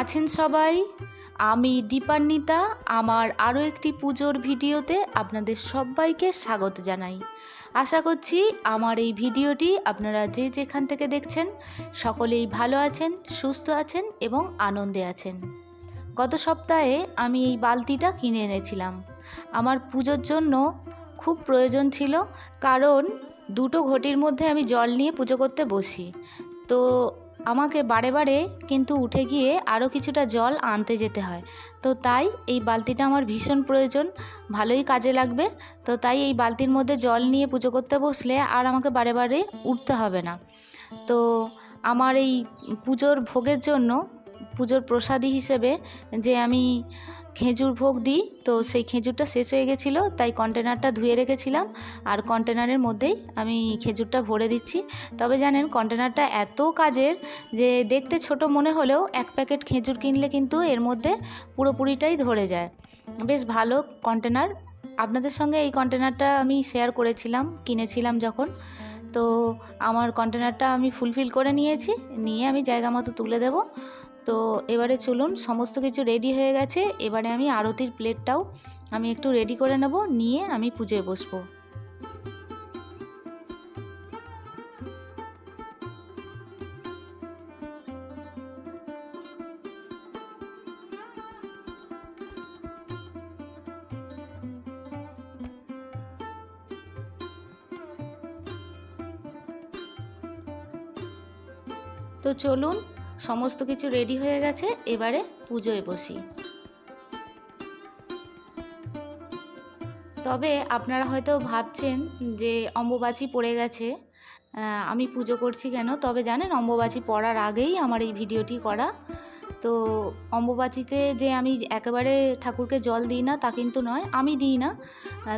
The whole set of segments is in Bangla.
আছেন সবাই। আমি দীপান্বিতা, আমার আরও একটি পুজোর ভিডিওতে আপনাদের সবাইকে স্বাগত জানাই। আশা করছি আমার এই ভিডিওটি আপনারা যে যেখান থেকে দেখছেন, সকলেই ভালো আছেন, সুস্থ আছেন এবং আনন্দে আছেন। গত সপ্তাহে আমি এই বালতিটা কিনে এনেছিলাম। আমার পুজোর জন্য খুব প্রয়োজন ছিল, কারণ দুটো ঘটির মধ্যে আমি জল নিয়ে পুজো করতে বসি। তো আমাকে বারে বারে কিন্তু উঠে গিয়ে আরও কিছুটা জল আনতে যেতে হয়। তো তাই এই বালতিটা আমার ভীষণ প্রয়োজন, ভালোই কাজে লাগবে। তো তাই এই বালতির মধ্যে জল নিয়ে পুজো করতে বসলে আর আমাকে বারে বারে উঠতে হবে না। তো আমার এই পুজোর ভোগের জন্য, পুজোর প্রসাদী হিসেবে যে আমি খেজুর ভোগ দিই। তো সেই খেজুরটা শেষ হয়ে গেছিল, তাই কন্টেনারটা ধুয়ে রেখেছিলাম। আর কন্টেনারের মধ্যেই আমি খেজুরটা ভরে দিচ্ছি। তবে জানেন কন্টেনারটা এত কাজের যে দেখতে ছোট মনে হলেও এক প্যাকেট খেজুর কিনলে কিন্তু এর মধ্যে পুরোপুরিটাই ধরে যায়। বেশ ভালো কন্টেনার আপনাদের সঙ্গে এই কন্টেনারটা আমি শেয়ার করেছিলাম, কিনেছিলাম যখন। তো আমার কন্টেনারটা আমি ফুলফিল করে নিয়েছি, নিয়ে আমি জায়গা মতো তুলে দেব। তো এবারে চলুন, সমস্ত কিছু রেডি হয়ে গেছে। এবারে আমি আরতির প্লেটটাও আমি একটু রেডি করে নেব, নিয়ে আমি পুজোয় বসবো। তো চলুন সমস্ত কিছু রেডি হয়ে গেছে, এবারে পুজোয় বসি। তবে আপনারা হয়তো ভাবছেন যে অম্বুবাচী পড়ে গেছে আমি পুজো করছি কেন? তবে জানেন অম্বুবাচী পড়ার আগেই আমার এই ভিডিওটি করা। তো অম্বুবাচীতে যে আমি একেবারে ঠাকুরকে জল দিই না, তা কিন্তু নয়, আমি দিই না।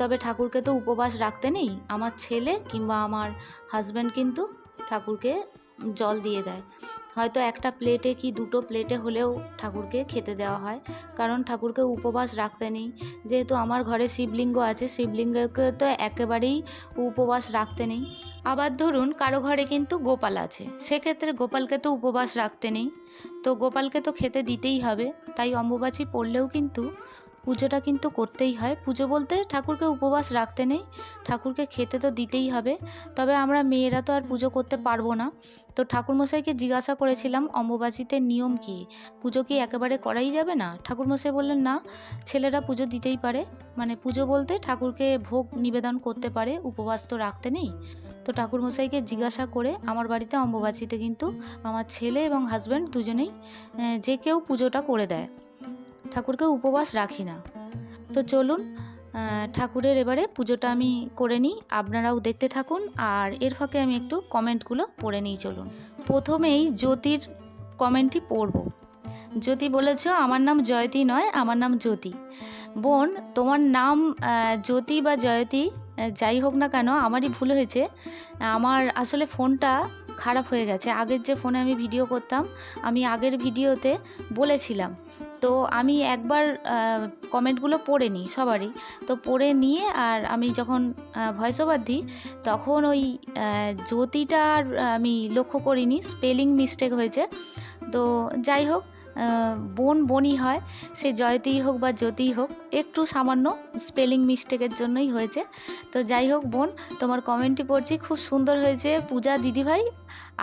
তবে ঠাকুরকে তো উপবাস রাখতে নেই, আমার ছেলে কিংবা আমার হাজব্যান্ড কিন্তু ঠাকুরকে জল দিয়ে দেয়। হয়তো একটা প্লেটে কি দুটো প্লেটে হলেও ঠাকুরকে খেতে দেওয়া হয়। কারণ ঠাকুরকে উপবাস রাখতে নেই। যেহেতু আমার ঘরে শিবলিঙ্গ আছে, শিবলিঙ্গকে তো একেবারেই উপবাস রাখতে নেই। আবার ধরুন কারও ঘরে কিন্তু গোপাল আছে, সেক্ষেত্রে গোপালকে তো উপবাস রাখতে নেই। তো গোপালকে তো খেতে দিতেই হবে। তাই অম্বুবাচী পড়লেও কিন্তু পুজোটা কিন্তু করতেই হয়। পুজো বলতে ঠাকুরকে উপবাস রাখতে নেই। ঠাকুরকে খেতে তো দিতেই হবে। তবে আমরা মেয়েরা তো আর পুজো করতে পারব না। তো ঠাকুরমশাইকে জিজ্ঞাসা করেছিলাম, অম্বুবাচীতে নিয়ম কি? পুজো কি একেবারে করাই যাবে না? ঠাকুরমশাই বললেন, না, ছেলেরা পুজো দিতেই পারে। মানে পুজো বলতে ঠাকুরকে ভোগ নিবেদন করতে পারে, উপবাস তো রাখতে নেই। তো ঠাকুরমশাইকে জিজ্ঞাসা করে, আমার বাড়িতে অম্বুবাচীতে কিন্তু আমার ছেলে এবং হাজব্যান্ড দুজনেই যে কেউ পুজোটা করে দেয়। ঠাকুরকে উপবাস রাখি না। তো চলুন ঠাকুরের এবারে পুজোটা আমি করে নিই, আপনারাও দেখতে থাকুন, আর এর ফাঁকে আমি একটু কমেন্টগুলো পড়ে নিই, চলুন। প্রথমেই জ্যোতির কমেন্টটি পড়ব। জ্যোতি বলেছ, আমার নাম জয়তী নয়, আমার নাম জ্যোতি। বোন, তোমার নাম জ্যোতি বা জয়তী যাই হোক না কেন, আমারই ভুল হয়েছে। আমার আসলে ফোনটা খারাপ হয়ে গেছে। আগের যে ফোনে আমি ভিডিও করতাম, আমি আগের ভিডিওতে বলেছিলাম তো আমি একবার কমেন্টগুলো পড়ে নিই সবারই। তো পড়ে নিয়ে আর আমি যখন ভয়েস ওভার দিই, তখন ওই জ্যোতিটার আমি লক্ষ্য করিনি, স্পেলিং মিস্টেক হয়েছে। তো যাই হোক বোন বোনই হয়, সে জয়তেই হোক বা জ্যোতিই হোক, একটু সামান্য স্পেলিং মিস্টেকের জন্যই হয়েছে। তো যাই হোক বোন, তোমার কমেন্টটি পড়ছি, খুব সুন্দর হয়েছে। পূজা দিদিভাই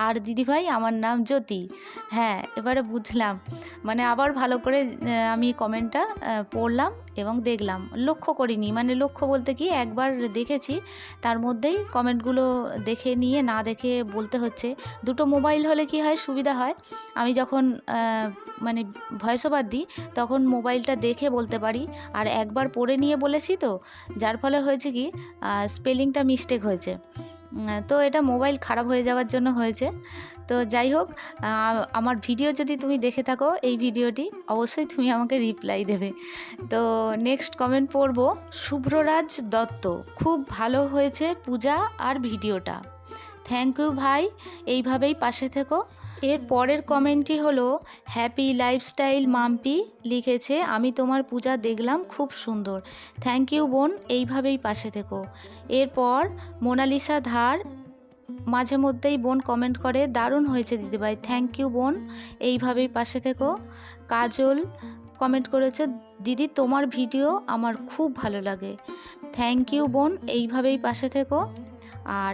আর দিদিভাই, আমার নাম জ্যোতি। হ্যাঁ এবারে বুঝলাম। মানে আবার ভালো করে আমি কমেন্টটা পড়লাম। এবং দেখলাম, লক্ষ্য করিনি। মানে লক্ষ্য বলতে কি, একবার দেখেছি, তার মধ্যেই কমেন্টগুলো দেখে নিয়ে, না দেখে বলতে হচ্ছে। দুটো মোবাইল হলে কি হয়, সুবিধা হয়? আমি যখন মানে ভয়েস ওভার দিই, তখন মোবাইলটা দেখে বলতে পারি। আর একবার পড়ে নিয়ে বলেছি তো, যার ফলে হয়েছে কি স্পেলিংটা মিস্টেক হয়েছে। তো এটা মোবাইল খারাপ হয়ে যাওয়ার জন্য হয়েছে। তো যাই হোক আমার ভিডিও যদি তুমি দেখে থাকো, এই ভিডিওটি অবশ্যই তুমি আমাকে রিপ্লাই দেবে। তো নেক্সট কমেন্ট পড়ব, শুভ্ররাজ দত্ত, খুব ভালো হয়েছে পূজা আর ভিডিওটা। থ্যাংক ইউ ভাই, এইভাবেই পাশে থেকো। এর পরের কমেন্টটি হলো হ্যাপি লাইফস্টাইল মাম্পি লিখেছে, আমি তোমার পূজা দেখলাম, খুব সুন্দর। থ্যাংক ইউ বোন, এইভাবেই পাশে থেকো। এরপর মোনালিসা ধার মাঝে মধ্যেই বোন কমেন্ট করে, দারুণ হয়েছে দিদিভাই থ্যাংক ইউ বোন, এইভাবেই পাশে থেকো। কাজল কমেন্ট করেছে, দিদি, তোমার ভিডিও আমার খুব ভালো লাগে। থ্যাংক ইউ বোন, এইভাবেই পাশে থেকো। আর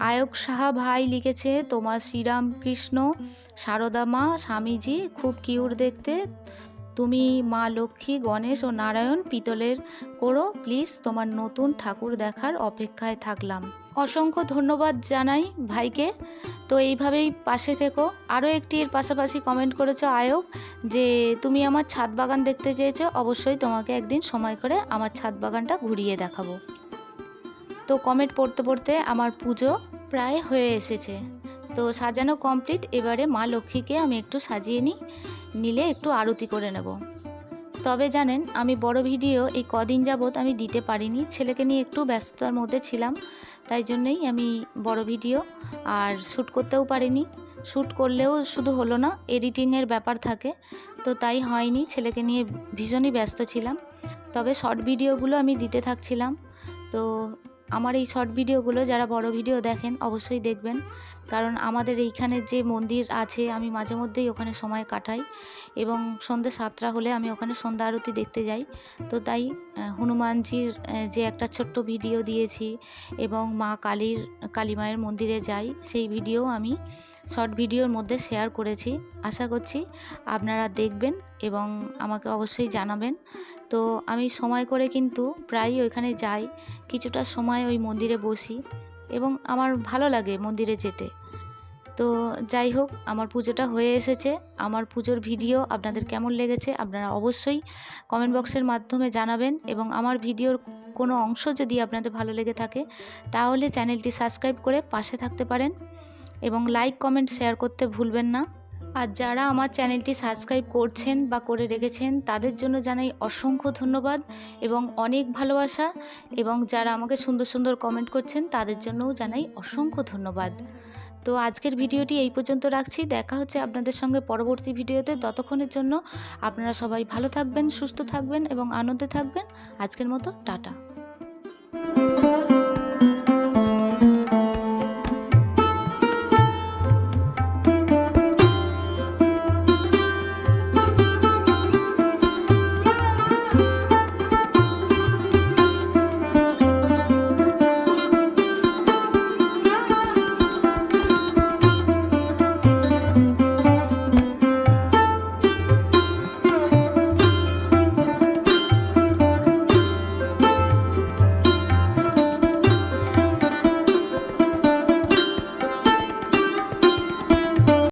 আয়ক সাহা ভাই লিখেছে, তোমার শ্রীরাম কৃষ্ণ সারদা মা, স্বামীজি, খুব কিউর দেখতে। তুমি মা লক্ষ্মী, গণেশ ও নারায়ণ, পিতলের করো প্লিজ তোমার নতুন ঠাকুর দেখার অপেক্ষায় থাকলাম। অসংখ্য ধন্যবাদ জানাই ভাইকে। তো এইভাবেই পাশে থেকো। আরও একটি এর পাশাপাশি কমেন্ট করেছ আয়ক যে, তুমি আমার ছাদ বাগান দেখতে চেয়েছো, অবশ্যই তোমাকে একদিন সময় করে আমার ছাদ বাগানটা ঘুরিয়ে দেখাবো। তো কমেন্ট পড়তে পড়তে আমার পুজো প্রায় হয়ে এসেছে। তো সাজানো কমপ্লিট এবারে মা লক্ষ্মীকে আমি একটু সাজিয়ে নিই। নিলে একটু আরতি করে নেব। তবে জানেন, আমি বড় ভিডিও এই কদিন যাবৎ আমি দিতে পারিনি। ছেলেকে নিয়ে একটু ব্যস্ততার মধ্যে ছিলাম, তাই জন্যই আমি বড় ভিডিও আর শ্যুট করতেও পারিনি। শ্যুট করলেও শুধু হলো না, এডিটিংয়ের ব্যাপার থাকে, তো তাই হয়নি। ছেলেকে নিয়ে ভীষণই ব্যস্ত ছিলাম, তবে শর্ট ভিডিওগুলো আমি দিতে থাকছিলাম। তো আমার এই শর্ট ভিডিওগুলো যারা বড় ভিডিও দেখেন, অবশ্যই দেখবেন। কারণ আমাদের এইখানে যে মন্দির আছে, আমি মাঝে মধ্যেই ওখানে সময় কাটাই এবং সন্ধ্যে সাতটা হলে আমি ওখানে সন্ধ্যা আরতি দেখতে যাই। তো তাই হনুমানজির যে একটা ছোট্ট ভিডিও দিয়েছি এবং মা কালীর, কালী মায়ের মন্দিরে যাই, সেই ভিডিও আমি শর্ট ভিডিওর মধ্যে শেয়ার করেছি। আশা করছি আপনারা দেখবেন এবং আমাকে অবশ্যই জানাবেন। তো আমি সময় করে কিন্তু প্রায়ই ওইখানে যাই, কিছুটা সময় ওই মন্দিরে বসি এবং আমার ভালো লাগে মন্দিরে যেতে। তো যাই হোক, আমার পুজোটা হয়ে এসেছে। আমার পুজোর ভিডিও আপনাদের কেমন লেগেছে আপনারা অবশ্যই কমেন্ট বক্সের মাধ্যমে জানাবেন এবং আমার ভিডিওর কোনো অংশ যদি আপনাদের ভালো লেগে থাকে, তাহলে চ্যানেলটি সাবস্ক্রাইব করে পাশে থাকতে পারেন। এবং লাইক কমেন্ট শেয়ার করতে ভুলবেন না। আর যারা আমার চ্যানেলটি সাবস্ক্রাইব করছেন বা করে রেখেছেন, তাদের জন্য জানাই অসংখ্য ধন্যবাদ এবং অনেক ভালোবাসা। এবং যারা আমাকে সুন্দর সুন্দর কমেন্ট করছেন, তাদের জন্যও জানাই অসংখ্য ধন্যবাদ। তো আজকের ভিডিওটি এই পর্যন্ত রাখছি। দেখা হচ্ছে আপনাদের সঙ্গে পরবর্তী ভিডিওতে। ততক্ষণের জন্য আপনারা সবাই ভালো থাকবেন, সুস্থ থাকবেন এবং আনন্দে থাকবেন। আজকের মতো, টাটা।